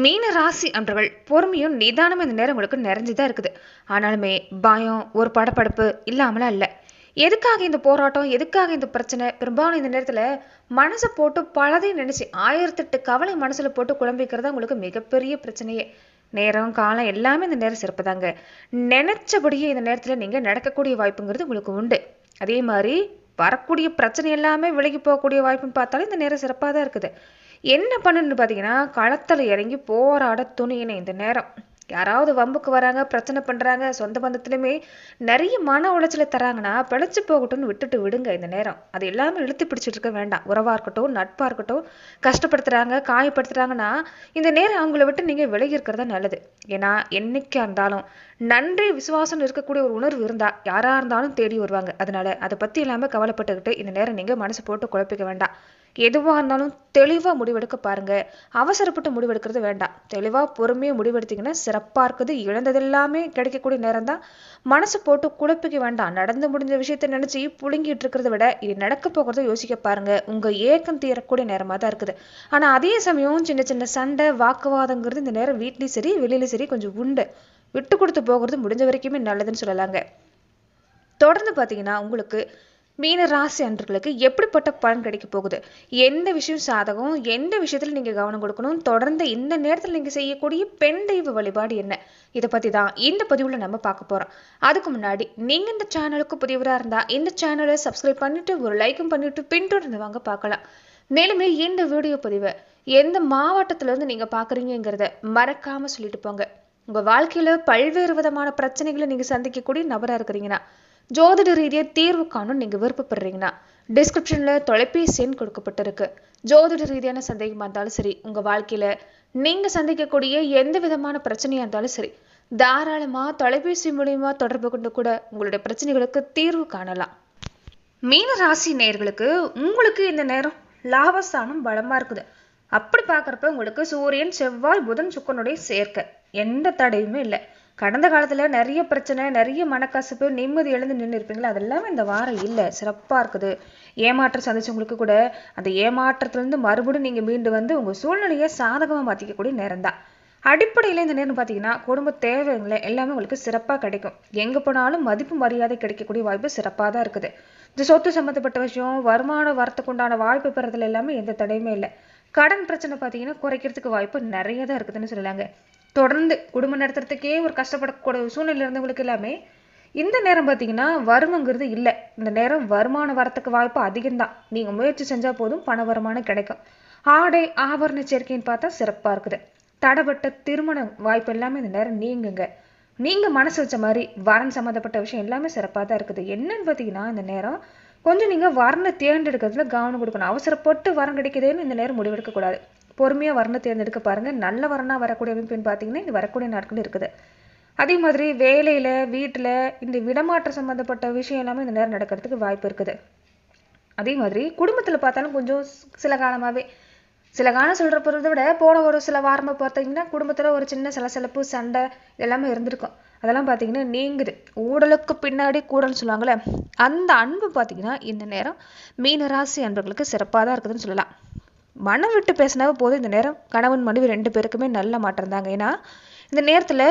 மீன ராசி அன்றவர்கள் பொறுமையும் நிதானமும் இந்த நேரம் உங்களுக்கு நிறைஞ்சுதான் இருக்குது. ஆனாலுமே பயம் ஒரு படப்படப்பு இல்லாமலாம் இல்லை. எதுக்காக இந்த போராட்டம் எதுக்காக இந்த பிரச்சனை? பெரும்பாலும் இந்த நேரத்தில் மனசை போட்டு பலதையும் நினைச்சு ஆயிரத்தெட்டு கவலை மனசுல போட்டு குழம்பிக்கிறது உங்களுக்கு மிகப்பெரிய பிரச்சனையே. நேரம் காலம் எல்லாமே இந்த நேரம் சிறப்பு தாங்க. நினைச்சபடியே இந்த நேரத்தில் நீங்கள் நடக்கக்கூடிய வாய்ப்புங்கிறது உங்களுக்கு உண்டு. அதே மாதிரி வரக்கூடிய பிரச்சனை எல்லாமே விலகி போகக்கூடிய வாய்ப்புன்னு பார்த்தாலும் இந்த நேரம் சிறப்பாக தான் இருக்குது. என்ன பண்ணுன்னு பார்த்தீங்கன்னா களத்தில் இறங்கி போராட துணியின இந்த நேரம். யாராவது வம்புக்கு வராங்க பிரச்சனை பண்ணுறாங்க சொந்த பந்தத்துலையுமே நிறைய மன உளைச்சலை தராங்கன்னா பிழைச்சி போகட்டும்னு விட்டுட்டு விடுங்க இந்த நேரம். அது எல்லாமே இழுத்து பிடிச்சிட்டு இருக்க வேண்டாம். உறவாக இருக்கட்டும் நட்பாக இருக்கட்டும் கஷ்டப்படுத்துகிறாங்க காயப்படுத்துகிறாங்கன்னா இந்த நேரம் அவங்கள விட்டு நீங்கள் விலகி இருக்கிறதா நல்லது. ஏன்னா என்னைக்கா இருந்தாலும் நன்றி விசுவாசம் இருக்கக்கூடிய ஒரு உணர்வு இருந்தால் யாராக இருந்தாலும் தேடி வருவாங்க. அதனால அதை பற்றி இல்லாமல் கவலைப்பட்டுக்கிட்டு இந்த நேரம் நீங்கள் மனசு போட்டு குழப்பிக்க வேண்டாம். எதுவாக இருந்தாலும் தெளிவாக முடிவெடுக்க பாருங்க. அவசரப்பட்டு முடிவெடுக்கிறது வேண்டாம். தெளிவாக பொறுமையாக முடிவெடுத்தீங்கன்னா சிறப்பாக இருக்குது. இழந்ததெல்லாமே கிடைக்கக்கூடிய நேரம் தான். மனசு போட்டு குழப்பிக்க வேண்டாம். நடந்து முடிஞ்ச விஷயத்த நினச்சி புழுங்கிட்டு இருக்கிறத விட இது நடக்க போகிறத யோசிக்க பாருங்க. உங்கள் ஏக்கம் தீரக்கூடிய நேரமாக தான் இருக்குது. ஆனால் அதே சமயம் சின்ன சின்ன சண்டை வாக்குவாதங்கிறது இந்த நேரம் வீட்லேயும் சரி வெளியிலையும் சரி கொஞ்சம் உண்டு. விட்டு கொடுத்து போகிறது முடிஞ்ச வரைக்குமே நல்லதுன்னு சொல்லலாங்க. தொடர்ந்து பார்த்தீங்கன்னா உங்களுக்கு மீன ராசி அன்றர்களுக்கு எப்படிப்பட்ட பலன் கிடைக்க போகுது? எந்த விஷயம் சாதகம்? எந்த விஷயத்துல நீங்க கவனம் கொடுக்கணும்? தொடர்ந்து இந்த நேரத்தில் நீங்க செய்யக்கூடிய பெண் தெய்வ வழிபாடு என்ன? இதை பற்றி தான் இந்த பதிவுல நம்ம பார்க்க போறோம். அதுக்கு முன்னாடி நீங்க இந்த சேனலுக்கு புதியவரா இருந்தா இந்த சேனலை சப்ஸ்கிரைப் பண்ணிட்டு ஒரு லைக்கும் பண்ணிட்டு பின்தொடர்ந்து வாங்க பார்க்கலாம். மேலுமே இந்த வீடியோ பதிவை எந்த மாவட்டத்துல இருந்து நீங்க மறக்காமல் மறக்காம சொல்லிட்டு போங்க. உங்க வாழ்க்கையில பல்வேறு விதமான பிரச்சனைகளை நீங்க சந்திக்கக்கூடிய நபரா இருக்கிறீங்கன்னா ஜோதிட ரீதியாக தீர்வு காணும் நீங்கள் விருப்பப்படுறீங்கன்னா டிஸ்கிரிப்ஷனில் தொலைபேசி எண் கொடுக்கப்பட்டிருக்கு. ஜோதிட ரீதியான சந்தேகமாக இருந்தாலும் சரி உங்கள் வாழ்க்கையில் நீங்கள் சந்திக்கக்கூடிய எந்த விதமான பிரச்சனையாக இருந்தாலும் சரி தாராளமாக தொலைபேசி மூலியமா தொடர்பு கொண்டு கூட உங்களுடைய பிரச்சனைகளுக்கு தீர்வு காணலாம். மீன ராசி நேயர்களுக்கு உங்களுக்கு இந்த நேரம் லாபஸ்தானம் பலமாக இருக்குது. அப்படி பார்க்குறப்ப உங்களுக்கு சூரியன் செவ்வாய் புதன் சுக்கனுடைய சேர்க்கை. எந்த தடையுமே இல்லை. கடந்த காலத்தில் நிறைய பிரச்சனை நிறைய மனக்கசப்பு நிம்மதி எழுந்து நின்று இருப்பீங்களா? அதெல்லாமே இந்த வாரம் இல்லை. சிறப்பாக இருக்குது. ஏமாற்றம் சந்திச்சவங்களுக்கு கூட அந்த ஏமாற்றத்துலேருந்து மறுபடியும் நீங்கள் மீண்டு வந்து உங்கள் சூழ்நிலையை சாதகமாக மாற்றிக்கக்கூடிய நேரம் தான். அடிப்படையில் இந்த நேரம் பார்த்தீங்கன்னா குடும்ப தேவைகளை எல்லாமே உங்களுக்கு சிறப்பாக கிடைக்கும். எங்கே போனாலும் மதிப்பு மரியாதை கிடைக்கக்கூடிய வாய்ப்பு சிறப்பாக தான் இருக்குது. இந்த சொத்து சம்மந்தப்பட்ட விஷயம் வருமானம் வரத்துக்கு உண்டான வாய்ப்பு பெறதுல எல்லாமே எந்த தடையுமே இல்லை. கடன் பிரச்சனை பார்த்தீங்கன்னா குறைக்கிறதுக்கு வாய்ப்பு நிறைய தான் இருக்குதுன்னு சொல்லலாங்க. தொடர்ந்து குடும்பம் நடத்துறதுக்கே ஒரு கஷ்டப்படக்கூடிய சூழ்நிலை இருந்தவங்களுக்கு எல்லாமே இந்த நேரம் பார்த்தீங்கன்னா வருமங்கிறது இல்லை. இந்த நேரம் வருமானம் வரத்துக்கு வாய்ப்பு அதிகம்தான். நீங்கள் முயற்சி செஞ்சால் போதும் பண வருமானம் கிடைக்கும். ஆடை ஆபரண சேர்க்கைன்னு பார்த்தா சிறப்பாக இருக்குது. தடைப்பட்ட திருமண வாய்ப்பு எல்லாமே இந்த நேரம் நீங்குங்க. நீங்கள் மனசு வச்ச மாதிரி வரன் சம்மந்தப்பட்ட விஷயம் எல்லாமே சிறப்பாக தான் இருக்குது. என்னன்னு பார்த்தீங்கன்னா இந்த நேரம் கொஞ்சம் நீங்கள் வரனை தேர்ந்தெடுக்கிறதுல கவனம் கொடுக்கணும். அவசரப்பட்டு வரம் கிடைக்குதுன்னு இந்த நேரம் முடிவெடுக்கக்கூடாது பொறுமையாக வர்ணம் தேர்ந்தெடுக்க பாருங்கள் நல்ல வரணாக வரக்கூடிய அமைப்புன்னு பார்த்தீங்கன்னா இது வரக்கூடிய நாட்கள் இருக்குது. அதே மாதிரி வேலையில் வீட்டில் இந்த விடமாற்றம் சம்மந்தப்பட்ட விஷயம் எல்லாமே இந்த நேரம் நடக்கிறதுக்கு வாய்ப்பு இருக்குது. அதே மாதிரி குடும்பத்தில் பார்த்தாலும் கொஞ்சம் சில காலமாகவே சில காலம் சொல்கிற பொறுத்த விட போன ஒரு சில வாரமாக பார்த்தீங்கன்னா குடும்பத்தில் ஒரு சின்ன சலசலப்பு சண்டை இதெல்லாமே இருந்திருக்கும். அதெல்லாம் பார்த்தீங்கன்னா நீங்குது. ஊடலுக்கு பின்னாடி கூடல்னு சொல்லுவாங்களே அந்த அன்பு பார்த்தீங்கன்னா இந்த நேரம் மீனராசி அன்பர்களுக்கு சிறப்பாக தான் இருக்குதுன்னு சொல்லலாம். மனம் விட்டு பேசினாவே போதும். இந்த நேரம் கணவன் மனைவி ரெண்டு பேருக்குமே நல்ல மாற்றம் தாங்க. ஏன்னா இந்த நேரத்தில்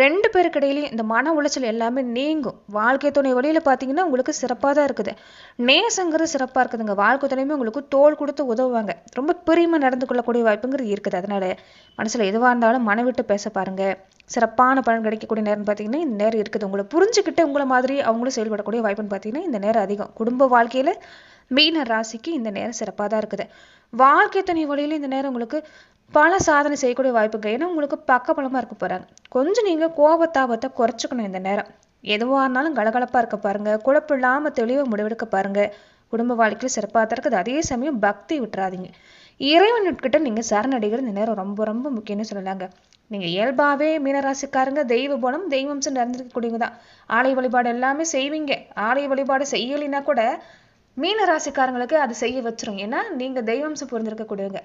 ரெண்டு பேருக்கு இடையிலையும் இந்த மன உளைச்சல் எல்லாமே நீங்கும். வாழ்க்கை துணை வழியில் பார்த்தீங்கன்னா உங்களுக்கு சிறப்பாக தான் இருக்குது. நேசங்கிறது சிறப்பாக இருக்குதுங்க. வாழ்க்கை துணையுமே உங்களுக்கு தோல் கொடுத்து உதவுவாங்க. ரொம்ப பிரியமாக நடந்து கொள்ளக்கூடிய வாய்ப்புங்கிறது இருக்குது. அதனால மனசில் எதுவாக இருந்தாலும் மன விட்டு பேச பாருங்க. சிறப்பான பலன் கிடைக்கக்கூடிய நேரம் பார்த்தீங்கன்னா இந்த நேரம் இருக்குது. உங்களை புரிஞ்சுக்கிட்டு உங்களை மாதிரி அவங்களும் செயல்படக்கூடிய வாய்ப்புன்னு பார்த்தீங்கன்னா இந்த நேரம் அதிகம். குடும்ப வாழ்க்கையில் மீன ராசிக்கு இந்த நேரம் சிறப்பாக தான் இருக்குது. வாழ்க்கை துணை வழியில் இந்த நேரம் உங்களுக்கு பல சாதனை செய்யக்கூடிய வாய்ப்புங்க ஏன்னா உங்களுக்கு பக்கபலமாக இருக்க போகிறாங்க கொஞ்சம் நீங்கள் கோபத்தாபத்தை குறைச்சிக்கணும் இந்த நேரம். எதுவாக இருந்தாலும் கலகலப்பாக இருக்க பாருங்க. குழப்பம் இல்லாமல் தெளிவாக முடிவெடுக்க பாருங்க. குடும்ப வாழ்க்கையில் சிறப்பாக தான் இருக்குது. அதே சமயம் பக்தி விட்டுறாதீங்க. இறைவன்கிட்ட நீங்கள் சரணடைகிறது இந்த நேரம் ரொம்ப ரொம்ப முக்கியம்னு சொல்லலாங்க. நீங்கள் இயல்பாகவே மீனராசிக்காரங்க தெய்வ குணம் தெய்வம்சம் நடந்திருக்கக்கூடியவங்க தான். ஆலய வழிபாடு எல்லாமே செய்வீங்க. ஆலய வழிபாடு செய்யலைன்னா கூட மீன ராசிக்காரங்களுக்கு அது செய்ய வச்சிரும். ஏன்னா நீங்கள் தெய்வம்சம் புரிஞ்சிருக்கக்கூடியவங்க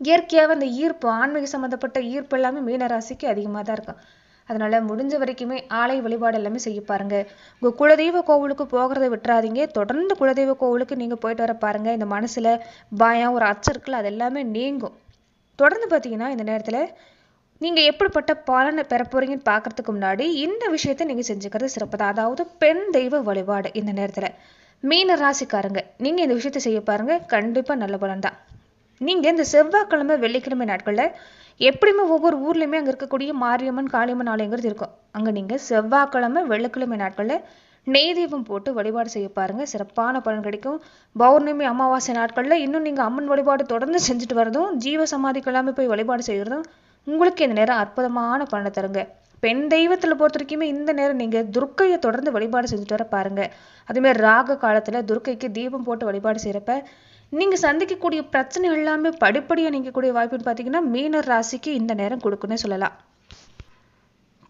இயற்கையாகவே அந்த ஈர்ப்பு ஆன்மீக சம்மந்தப்பட்ட ஈர்ப்பு எல்லாமே மீன ராசிக்கு அதிகமாக தான் இருக்கும். அதனால முடிஞ்ச வரைக்குமே ஆலய வழிபாடு எல்லாமே செய்ய பாருங்க. உங்கள் குலதெய்வ கோவிலுக்கு போகிறத விட்டுறாதீங்க. தொடர்ந்து குலதெய்வ கோவிலுக்கு நீங்கள் போயிட்டு வர பாருங்க. இந்த மனசில் பயம் ஒரு அச்சம் அது எல்லாமே நீங்கும். தொடர்ந்து பார்த்தீங்கன்னா இந்த நேரத்தில் நீங்கள் எப்படிப்பட்ட பலனை பெற போறீங்கன்னு பார்க்கறதுக்கு முன்னாடி இந்த விஷயத்தை நீங்கள் செஞ்சுக்கிறது சிறப்பு தான் அதாவது பெண் தெய்வ வழிபாடு இந்த நேரத்தில். மீன ராசிக்காரங்க நீங்கள் இந்த விஷயத்தை செய்ய பாருங்கள் கண்டிப்பாக நல்ல பலன் தான். நீங்கள் இந்த செவ்வாய்க்கிழமை வெள்ளிக்கிழமை நாட்களில் எப்படியுமே ஒவ்வொரு ஊர்லேயுமே அங்கே இருக்கக்கூடிய மாரியம்மன் காளியம்மன் ஆலயங்கிறது இருக்கும். அங்கே நீங்கள் செவ்வாய்க்கிழமை வெள்ளிக்கிழமை நாட்களில் நெய் தீபம் போட்டு வழிபாடு செய்ய பாருங்க. சிறப்பான பலன் கிடைக்கும். பௌர்ணமி அமாவாசை நாட்களில் இன்னும் நீங்கள் அம்மன் வழிபாடு தொடர்ந்து செஞ்சுட்டு வரதும் ஜீவ சமாதிக்கெல்லாமே போய் வழிபாடு செய்கிறதும் உங்களுக்கு இந்த நேரம் அற்புதமான பலனை தருங்க. பெண் தெய்வத்தில் பொறுத்த வரைக்குமே இந்த நேரம் நீங்கள் துர்க்கையை தொடர்ந்து வழிபாடு செஞ்சுட்டு வர பாருங்க. அதேமாதிரி ராக காலத்தில் துர்க்கைக்கு தீபம் போட்டு வழிபாடு செய்கிறப்ப நீங்கள் சந்திக்கக்கூடிய பிரச்சனை எல்லாமே படிப்படியாக நீங்கக்கூடிய வாய்ப்புன்னு பார்த்தீங்கன்னா மீனர் ராசிக்கு இந்த நேரம் கொடுக்குன்னே சொல்லலாம்.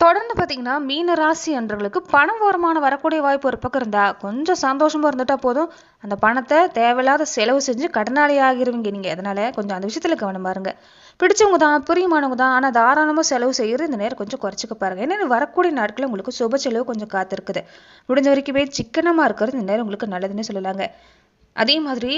தொடர்ந்து பார்த்தீங்கன்னா மீன ராசி அன்றர்களுக்கு பணம் வருமானம் வரக்கூடிய வாய்ப்பு ஒரு பக்கம் இருந்தா கொஞ்சம் சந்தோஷமா இருந்துட்டா போதும். அந்த பணத்தை தேவையில்லாத செலவு செஞ்சு கடனாளி ஆகிருவீங்க நீங்க. அதனால கொஞ்சம் அந்த விஷயத்துல கவனம் பாருங்க. பிடிச்சவங்க தான் பிரியமானவங்க தான் ஆனால் தாராளமாக செலவு செய்யறது இந்த நேரம் கொஞ்சம் குறைச்சிக்க பாருங்க. ஏன்னா வரக்கூடிய நாட்களில் உங்களுக்கு சுப செலவு கொஞ்சம் காத்திருக்குது. முடிஞ்ச வரைக்குமே சிக்கனமாக இருக்கிறது இந்த நேரம் உங்களுக்கு நல்லதுன்னு சொல்லலாங்க. அதே மாதிரி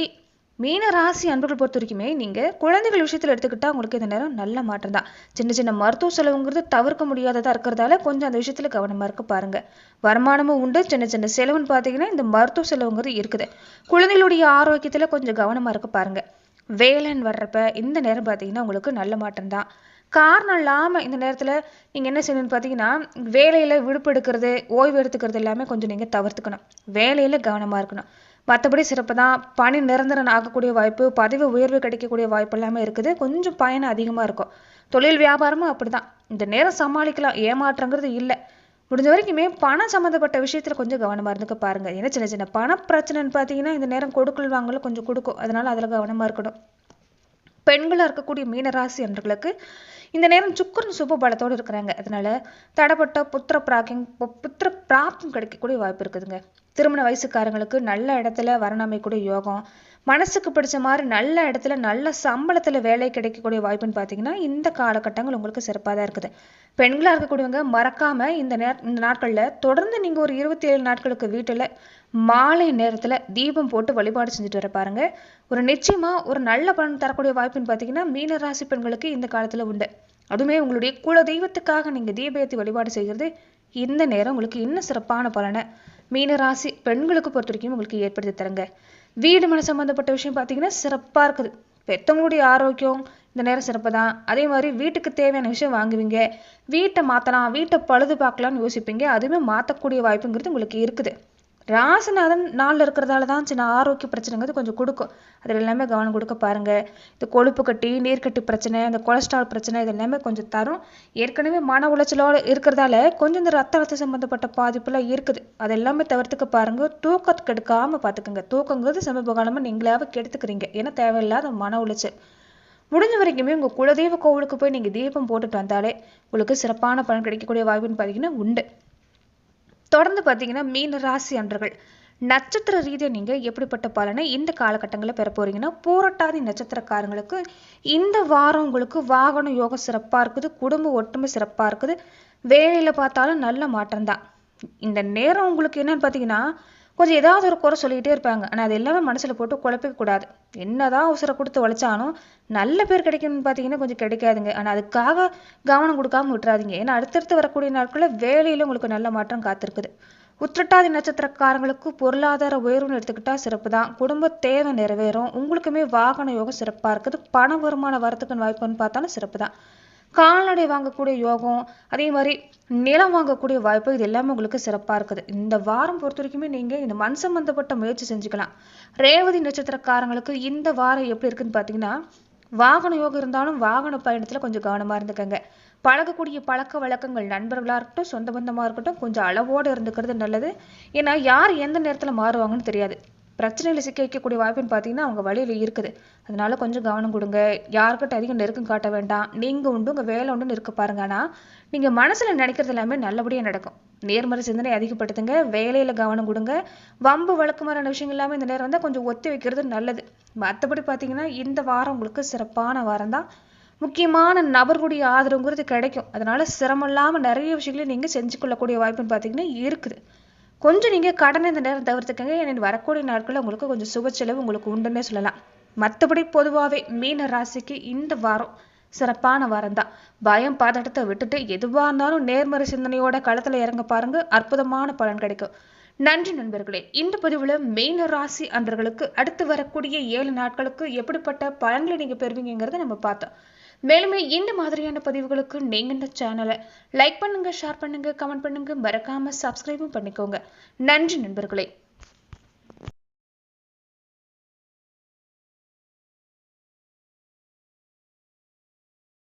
மீன ராசி அன்பர்கள் பொறுத்த வரைக்குமே நீங்கள் குழந்தைகள் விஷயத்தில் எடுத்துக்கிட்டால் உங்களுக்கு இந்த நேரம் நல்ல மாற்றம் தான். சின்ன சின்ன மருத்துவ செலவுங்கிறது தவிர்க்க முடியாததாக இருக்கிறதால கொஞ்சம் அந்த விஷயத்தில் கவனமாக இருக்க பாருங்க. வருமானமும் உண்டு. சின்ன சின்ன செலவுன்னு பார்த்தீங்கன்னா இந்த மருத்துவ செலவுங்கிறது இருக்குது. குழந்தைகளுடைய ஆரோக்கியத்தில் கொஞ்சம் கவனமாக இருக்க பாருங்க. வேலைன்னு வர்றப்ப இந்த நேரம் பார்த்தீங்கன்னா உங்களுக்கு நல்ல மாற்றம் தான். காரணம் இல்லாமல் இந்த நேரத்தில் நீங்கள் என்ன செய்யணும்னு பார்த்தீங்கன்னா வேலையில் விடுப்பு எடுக்கிறது ஓய்வு எடுத்துக்கிறது எல்லாமே கொஞ்சம் நீங்கள் தவிர்த்துக்கணும். வேலையில் கவனமாக இருக்கணும். மற்றபடி சிறப்பு தான். பணி நிரந்தரம் ஆகக்கூடிய வாய்ப்பு பதவி உயர்வு கிடைக்கக்கூடிய வாய்ப்பு எல்லாமே இருக்குது. கொஞ்சம் பயணம் அதிகமாக இருக்கும். தொழில் வியாபாரமும் அப்படிதான். இந்த நேரம் சமாளிக்கலாம். ஏமாற்றங்கிறது இல்லை. முடிஞ்ச வரைக்குமே பணம் சம்மந்தப்பட்ட விஷயத்தில் கொஞ்சம் கவனமாக இருந்துக்க பாருங்கள் ஏன்னா சின்ன சின்ன பண பிரச்சனைன்னு பார்த்தீங்கன்னா இந்த நேரம் கொடுக்கல் வாங்கல கொஞ்சம் கொடுக்கும். அதனால் அதில் கவனமாக இருக்கணும். பெண்களாக இருக்கக்கூடிய மீனராசி அன்றர்களுக்கு இந்த நேரம் சுக்கரன் சுப பலத்தோடு இருக்கிறாங்க. அதனால தடப்பட்ட புத்திர பிராக்கிங் புத்திர பிராப்தம் கிடைக்கக்கூடிய வாய்ப்பு இருக்குதுங்க. திருமண வயசுக்காரங்களுக்கு நல்ல இடத்துல வரணமைக்கூடிய யோகம். மனசுக்கு பிடிச்ச மாதிரி நல்ல இடத்துல நல்ல சம்பளத்துல வேலை கிடைக்கக்கூடிய வாய்ப்புன்னு பார்த்தீங்கன்னா இந்த காலகட்டங்கள் உங்களுக்கு சிறப்பாக தான் இருக்குது. பெண்களாக இருக்கக்கூடியவங்க மறக்காம இந்த நே இந்த நாட்களில் தொடர்ந்து நீங்க ஒரு இருபத்தி ஏழு நாட்களுக்கு வீட்டில் மாலை நேரத்துல தீபம் போட்டு வழிபாடு செஞ்சுட்டு வர பாருங்க. ஒரு நிச்சயமா ஒரு நல்ல பலன் தரக்கூடிய வாய்ப்புன்னு பார்த்தீங்கன்னா மீன ராசி பெண்களுக்கு இந்த காலத்துல உண்டு. அதுவுமே உங்களுடைய குல தெய்வத்துக்காக நீங்க தீபயத்தை வழிபாடு செய்கிறது இந்த நேரம் உங்களுக்கு இன்னும் சிறப்பான பலனை மீன ராசி பெண்களுக்கு பொறுத்த வரைக்கும் உங்களுக்கு ஏற்படுத்தி தருங்க. வீடு மன சம்பந்தப்பட்ட விஷயம் பார்த்தீங்கன்னா சிறப்பாக இருக்குது. பெத்தவங்களுடைய ஆரோக்கியம் இந்த நேரம் சிறப்பு தான் அதே மாதிரி வீட்டுக்கு தேவையான விஷயம் வாங்குவீங்க. வீட்டை மாற்றலாம் வீட்டை பழுது பார்க்கலாம்னு யோசிப்பீங்க. அதுவுமே மாற்றக்கூடிய வாய்ப்புங்கிறது உங்களுக்கு இருக்குது. ராசிநாதன் நாளில் இருக்கிறதால தான் சின்ன ஆரோக்கிய பிரச்சனைங்கிறது கொஞ்சம் கொடுக்கும். அதில் எல்லாமே கவனம் கொடுக்க பாருங்கள் இந்த கொழுப்பு கட்டி நீர்க்கட்டி பிரச்சனை இந்த கொலஸ்ட்ரால் பிரச்சனை இது எல்லாமே கொஞ்சம் தரும். ஏற்கனவே மன உளைச்சலோடு இருக்கிறதால கொஞ்சம் இந்த ரத்த அழுத்தம் சம்மந்தப்பட்ட பாதிப்புலாம் இருக்குது. அது எல்லாமே தவிர்த்துக்க பாருங்கள் தூக்கம் கெடுக்காமல் பார்த்துக்குங்க தூக்கங்கிறது சமீப காலமாக நீங்களாவே கெடுத்துக்கிறீங்க. ஏன்னா தேவையில்லாத மன உளைச்சல். முடிஞ்ச வரைக்குமே உங்கள் குலதெய்வ கோவிலுக்கு போய் நீங்கள் தீபம் போட்டுட்டு வந்தாலே உங்களுக்கு சிறப்பான பலன் கிடைக்கக்கூடிய வாய்ப்புன்னு பார்த்தீங்கன்னா உண்டு. தொடர்ந்து பார்த்தீங்கன்னா மீன ராசி அன்றர்கள் நட்சத்திர ரீதியாக நீங்கள் எப்படிப்பட்ட பலனை இந்த காலகட்டங்களில் பெற போறீங்கன்னா பூரட்டாதி நட்சத்திரக்காரங்களுக்கு இந்த வாரம் உங்களுக்கு வாகன யோகம் சிறப்பாக இருக்குது குடும்ப ஒற்றுமை சிறப்பாக இருக்குது. வேலையில் பார்த்தாலும் நல்ல மாற்றம் தான் இந்த நேரம் உங்களுக்கு என்னன்னு பார்த்தீங்கன்னா கொஞ்சம் ஏதாவது ஒரு குறை சொல்லிக்கிட்டே இருப்பாங்க. ஆனால் அது எல்லாமே மனசில் போட்டு குழப்பிக்க கூடாது. என்னதான் அவசரம் கொடுத்து உழைச்சாலும் நல்ல பேர் கிடைக்கணும்னு பார்த்தீங்கன்னா கொஞ்சம் கிடைக்காதுங்க. ஆனால் அதுக்காக கவனம் கொடுக்காம விட்டுறாதீங்க. ஏன்னா அடுத்தடுத்து வரக்கூடிய நாட்களில் வேலையில் உங்களுக்கு நல்ல மாற்றம் காத்திருக்குது. உத்திரட்டாதி நட்சத்திரக்காரங்களுக்கு பொருளாதார உயர்வுன்னு எடுத்துக்கிட்டா சிறப்பு தான். குடும்ப தேவை நிறைவேறும். உங்களுக்குமே வாகன யோகம் சிறப்பாக இருக்குது. பண வருமானம் வரத்துக்குன்னு வாய்ப்புன்னு பார்த்தாலும் சிறப்பு தான். கால்நடை வாங்கக்கூடிய யோகம் அதே மாதிரி நிலம் வாங்கக்கூடிய வாய்ப்பு இது எல்லாமே உங்களுக்கு சிறப்பாக இருக்குது. இந்த வாரம் பொறுத்த வரைக்குமே நீங்கள் இந்த மண் சம்பந்தப்பட்ட முயற்சி செஞ்சுக்கலாம். ரேவதி நட்சத்திரக்காரங்களுக்கு இந்த வாரம் எப்படி இருக்குன்னு பார்த்தீங்கன்னா வாகன யோகம் இருந்தாலும் வாகன பயணத்தில் கொஞ்சம் கவனமாக இருந்துக்கங்க. பழகக்கூடிய பழக்க வழக்கங்கள் நண்பர்களாக இருக்கட்டும் சொந்த பந்தமாக இருக்கட்டும் கொஞ்சம் அளவோடு இருந்துக்கிறது நல்லது. ஏன்னா யார் எந்த நேரத்தில் மாறுவாங்கன்னு தெரியாது. பிரச்சனையில் சிக்க வைக்கக்கூடிய வாய்ப்புன்னு பார்த்தீங்கன்னா அவங்க வழியில் இருக்குது. அதனால கொஞ்சம் கவனம் கொடுங்க. யாருக்கிட்ட அதிகம் நெருக்கம் காட்ட வேண்டாம். நீங்கள் உண்டு உங்கள் வேலை உண்டுன்னு இருக்க பாருங்க. ஆனால் நீங்கள் மனசில் நினைக்கிறது எல்லாமே நல்லபடியாக நடக்கும். நேர்மறை சிந்தனை அதிகப்படுத்துங்க. வேலையில் கவனம் கொடுங்க. வம்பு வழக்கமான விஷயங்கள் எல்லாமே இந்த நேரம் வந்து கொஞ்சம் ஒத்தி வைக்கிறது நல்லது. மற்றபடி பார்த்தீங்கன்னா இந்த வாரம் உங்களுக்கு சிறப்பான வாரம் தான். முக்கியமான நபர்களுடைய ஆதரவுங்கிறது கிடைக்கும். அதனால சிரமம் இல்லாமல் நிறைய விஷயங்களை நீங்கள் செஞ்சு கொள்ளக்கூடிய வாய்ப்புன்னு பார்த்தீங்கன்னா இருக்குது. கொஞ்சம் நீங்கள் கடனை இந்த நேரம் தவிர்த்துக்கங்க. ஏன்னா வரக்கூடிய நாட்களில் உங்களுக்கு கொஞ்சம் சுப செலவு உங்களுக்கு உண்டுன்னே சொல்லலாம். மற்றபடி பொதுவாகவே மீன ராசிக்கு இந்த வாரம் சிறப்பான வாரம் தான் பயம் பதட்டத்தை விட்டுட்டு எதுவாக இருந்தாலும் நேர்மறை சிந்தனையோட களத்துல இறங்க பாருங்க. அற்புதமான பலன் கிடைக்கும். நன்றி நண்பர்களே. இந்த பதிவில் மீன ராசி அன்பர்களுக்கு அடுத்து வரக்கூடிய ஏழு நாட்களுக்கு எப்படிப்பட்ட பலன்களை நீங்கள் பெறுவீங்கிறத நம்ம பார்த்தோம். மேலுமே இந்த மாதிரியான பதிவுகளுக்கு நீங்க இந்த சேனலை லைக் பண்ணுங்க ஷேர் பண்ணுங்க கமெண்ட் பண்ணுங்க. மறக்காம சப்ஸ்கிரைபும் பண்ணிக்கோங்க. நன்றி நண்பர்களே.